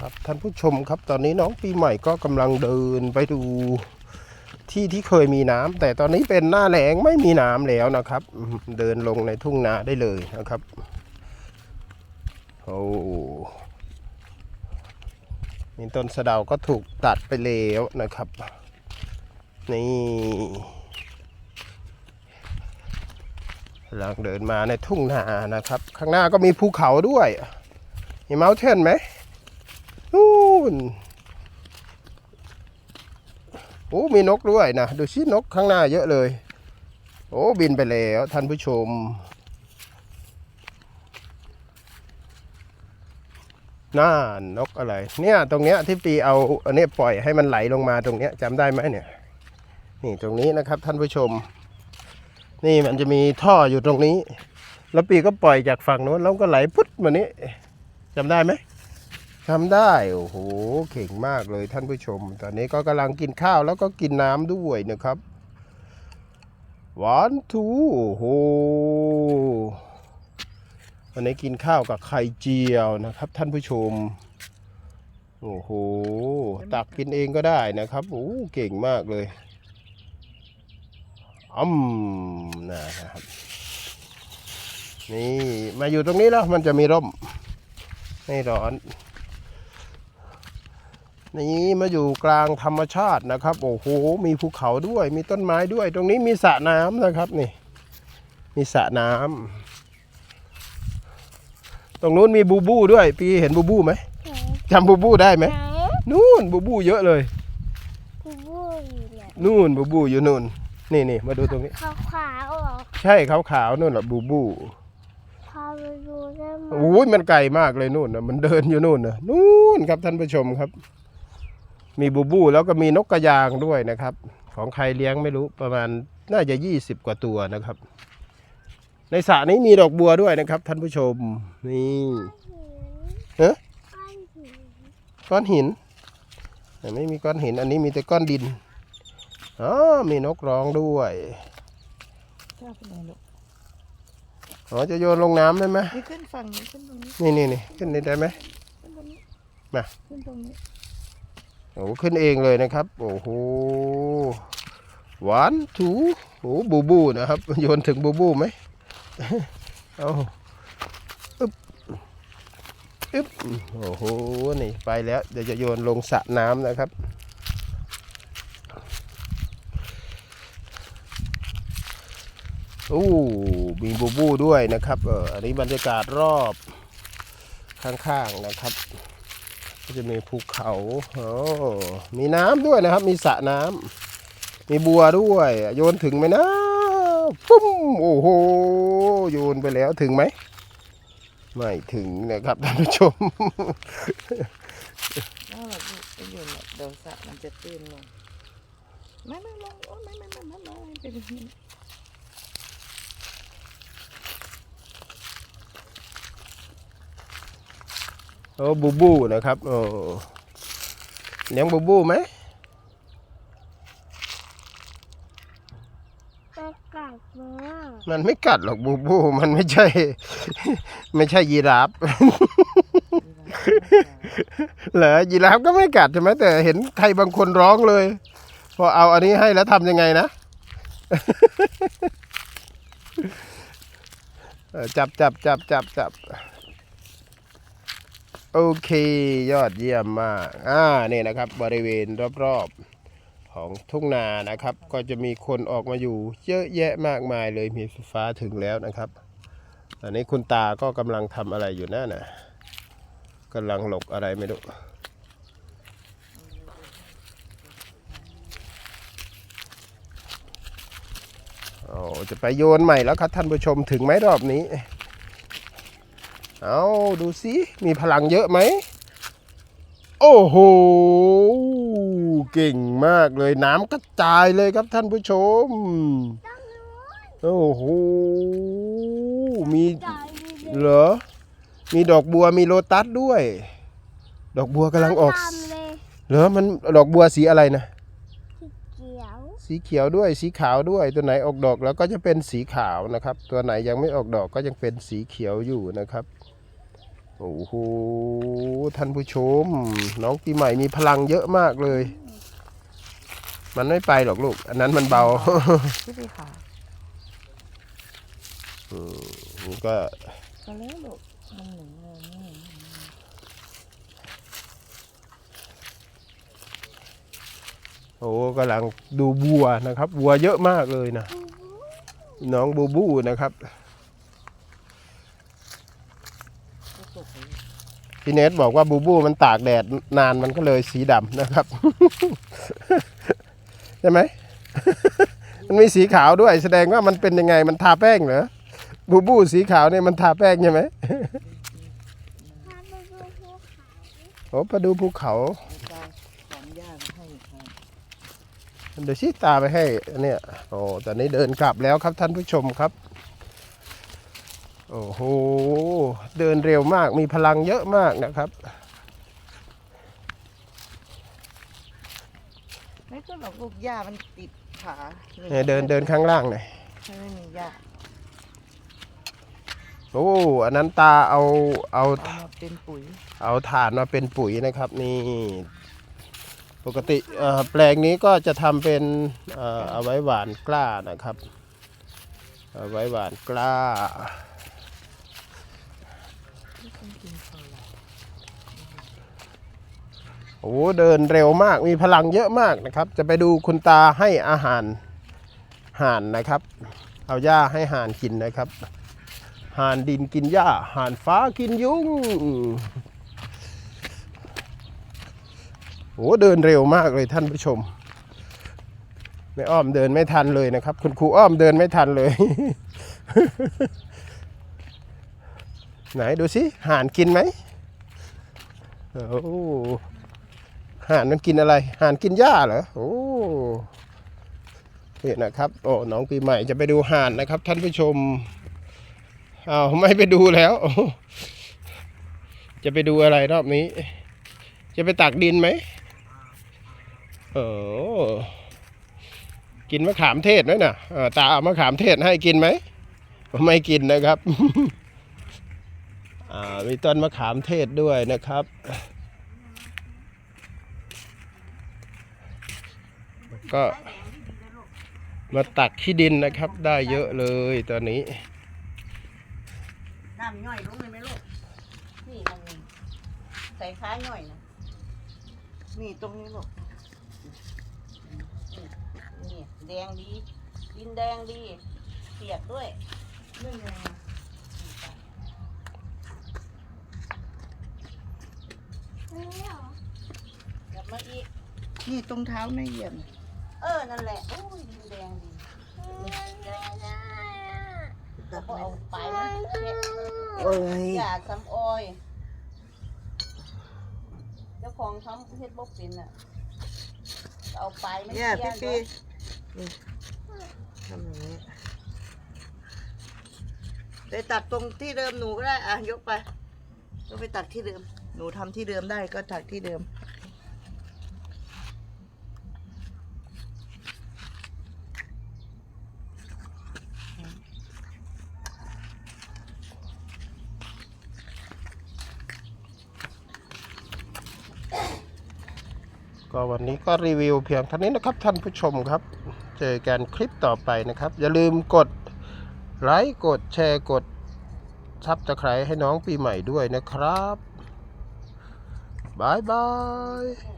ครับท่านผู้ชมครับตอนนี้น้องปีใหม่ก็กำลังเดินไปดูที่ที่เคยมีน้ำแต่ตอนนี้เป็นหน้าแล้งไม่มีน้ำแล้วนะครับ เดินลงในทุ่งนาได้เลยนะครับโอ้นี่ต้นสะเดาก็ถูกตัดไปแล้วนะครับ นี่กำลังเดินมาในทุ่งนานะครับ ข้างหน้าก็มีภูเขาด้วยมีเม u เทนไหม นู่นโอ้มีนกด้วยนะ ดูชินกข้างหน้าเยอะเลย โอ้บินไปแล้วท่านผู้ชม น่านกอะไร เนี่ยตรงเนี้ยที่ปีเอาอันนี้ปล่อยให้มันไหลลงมาตรงเนี้ยจำได้ไหมเนี่ย นี่ตรงนี้นะครับท่านผู้ชม นี่มันจะมีท่ออยู่ตรงนี้ แล้วปีก็ปล่อยจากฝั่งโน้นแล้วก็ไหลพุทธมานี้จำได้ไหม ทำได้ โอ้โหเก่งมากเลยท่านผู้ชม ตอนนี้ก็กำลังกินข้าวแล้วก็กินน้ำด้วยนะครับหวานทูโอ้โหวันนี้กินข้าวกับไข่เจียวนะครับ ท่านผู้ชม โอ้โห ตักกินเองก็ได้นะครับ โอ้โหเก่งมากเลยอืมนะครับ นี่ มาอยู่ตรงนี้แล้วมันจะมีร่มไม่ร้อน นี่มาอยู่กลางธรรมชาตินะครับ โอ้โห มีภูเขาด้วย มีต้นไม้ด้วย ตรงนี้มีสระน้ำนะครับนี่ มีสระน้ำตรงนู้นมีบูบูด้วยพี่เห็นบูบูไหมจำบูบูได้ไหมไหนนู่นบูบูเยอะเลยบูบูอยู่เนี่ยนู่นบูบูอยู่นู่น นี่นี่มาดูตรงนี้ขาวขาวๆเหรอใช่ขาวๆนู่นแหละบูบูพาไปดูได้ไหมโอ้ยมันไกลมากเลยนู่นนะมันเดินอยู่นู่นนะนู่นครับท่านผู้ชมครับ มีบูบูแล้วก็มีนกกระยางด้วยนะครับ ของใครเลี้ยงไม่รู้ประมาณน่าจะยี่สิบกว่าตัวนะครับ ในสระนี้มีดอกบัวด้วยนะครับ ท่านผู้ชมนี่เอ๊ะก้อนหินก้อนหินแต่ไม่มีก้อนหินอันนี้มีแต่ก้อนดินอ๋อมีนกร้องด้วยชอบเป็นไงลูกอ๋อจะโยนลงน้ำได้ไหมนี่ขึ้นฝั่งนี้ขึ้นตรงนี้นี่นี่นี่ขึ้นนี่ได้ไหมขึ้นตรงนี้มาขึ้นตรงนี้ โอ้ขึ้นเองเลยนะครับ โอ้โหหวานถูโอ้บูบูนะครับ โยนถึงบูบูไหมเอาอึ๊บอึ๊บโอ้โหนี่ไปแล้วเดี๋ยวจะโยนลงสระน้ำนะครับโอ้มีบูบูด้วยนะครับเอออันนี้บรรยากาศรอบข้างๆนะครับ จะมีภูเขาโอ้มีน้ำด้วยนะครับ มีสระน้ำมีบัวด้วย โยนถึงไหมนะปุ้มโอ้โหโยนไปแล้วถึงไหมไม่ถึงนะครับท่านผู้ชมน่ารักไปอยู่เนี่ยเดี๋ยวสระมันจะตื้นลงไม่ไม่ไม่โอ้ไม่ไม่ไม่ไม่ไม่ไปดูนี่ โอ้บูบูนะครับโอ้เลี้ยงบูบูไหมไปกัดมามันไม่กัดหรอกบูบู มันไม่ใช่ ไม่ใช่ยีราฟเหรอยีราฟก็ไม่กัดใช่ไหมแต่เห็นใครบางคนร้องเลย พอเอาอันนี้ให้แล้วทำยังไงนะเออจับจับจับจับจับ โอเค ยอดเยี่ยมมาก อ่านี่นะครับ บริเวณรอบๆของทุ่งนานะครับ ก็จะมีคนออกมาอยู่เยอะแยะมากมายเลยมีไฟฟ้าถึงแล้วนะครับ ตอนนี้คุณตาก็กำลังทำอะไรอยู่นั่นน่ะกำลังหลบอะไรไม่รู้โอ้จะไปโยนใหม่แล้วครับท่านผู้ชมถึงไหมรอบนี้ เอาดูสิ มีพลังเยอะไหม โอ้โห เก่งมากเลยน้ำกระจายเลยครับท่านผู้ชม โอ้โห มีใจดีเหรอ มีดอกบัวมีโลตัสด้วย ดอกบัวกำลังออกตามเลยเหรอ มันดอกบัวสีอะไรนะเขียวสีเขียวด้วย สีขาวด้วย ตัวไหนออกดอกแล้วก็จะเป็นสีขาวนะครับ ตัวไหนยังไม่ออกดอกก็ยังเป็นสีเขียวอยู่นะครับ โอ้โหท่านผู้ชม น้องปีใหม่มีพลังเยอะมากเลย มันไม่ไปหรอกลูก อันนั้นมันเบาพี่พี่ค่ะนี่ก็ก็แล้วลูกมันหนึ่งเลยนี่โอ้กำลังดูบัวนะครับ บัวเยอะมากเลยนะ น้องบูบูนะครับ ก็ตกไป พี่เนทบอกว่าบูบูมันตากแดดนานมันก็เลยสีดำนะครับ ใช่ไหม มันมีสีขาวด้วย แสดงว่ามันเป็นยังไงมันทาแป้งเหรอบูบูสีขาวเนี่ยมันทาแป้งใช่ไหมถ้าดูภูเขาโอ้พอดูภูเขาเอาตาของย่ามาให้ค่ะเดี๋ยวชี้ตาไปให้อันเนี่ยโอ้ตอนนี้เดินกลับแล้วครับท่านผู้ชมครับ โอ้โห เดินเร็วมาก มีพลังเยอะมากนะครับ ไม่ก็หรอกลูกย่ามันติดขาเนี่ยเดินเดินข้างล่างหน่อยไม่มีย่าโอ้ อันนั้นตาเอาเอาเอามาเป็นปุ๋ย เอาถ่านมาเป็นปุ๋ยนะครับนี่ปกติเอ่อแปลงนี้ก็จะทำเป็นเอ่อเอาไว้หวานกล้านะครับ เอาไว้หวานกล้า ไม่ต้องกินข้าวหรอก โอ้เดินเร็วมากมีพลังเยอะมากนะครับ จะไปดูคุณตาให้อาหารห่านนะครับ เอาหญ้าให้ห่านกินนะครับห่านดินกินหญ้าห่านฟ้ากินยุงโอ้เดินเร็วมากเลยท่านผู้ชมแม่อ้อมเดินไม่ทันเลยนะครับ คุณครูอ้อมเดินไม่ทันเลย ไหนดูสิห่านกินไหมโอ้ ห่านมันกินอะไร ห่านกินหญ้าเหรอโอ้นี่นะครับ โอ้น้องปีใหม่จะไปดูห่านนะครับ ท่านผู้ชมอ้าวไม่ไปดูแล้ว จะไปดูอะไรรอบนี้ จะไปตักดินไหมโอ้กินมะขามเทศไหมน่ะอ่าตาเอามะขามเทศให้กินไหม ไม่กินนะครับอ่ามีต้นมะขามเทศด้วยนะครับ ก็มาตักขี้ดินนะครับ ได้เยอะเลยตอนนี้น้ำย่อยลงเลยไหมลูกนี่มันมีใส่ขาย่อยนะนี่ตรงนี้ลูกนี่แดงดีดินแดงดีเปียกด้วยนี่ไงกลับมาอีกนี่ตรงเท้าในเหยียบเออ นั่นแหละโอ้ยดินแดงดีแล้วก็เอาไปมันเช็ดโอ้ยอย่าซ้ำออยเจ้าของทำเฮ็ดบกเป็นอะ เอาไปมันเนี่ยเสีพี่ยปีด้วยทำอย่างนี้ไปตัดตรงที่เดิมหนูก็ได้ อะ ยกไปยกไปตัดที่เดิม หนูทำที่เดิมได้ก็ตัดที่เดิม ก็วันนี้ก็รีวิวเพียงเท่านี้นะครับท่านผู้ชมครับ เจอกันคลิปต่อไปนะครับ อย่าลืมกดไลค์กดแชร์กดซับสไครต์ให้น้องปีใหม่ด้วยนะครับบายบาย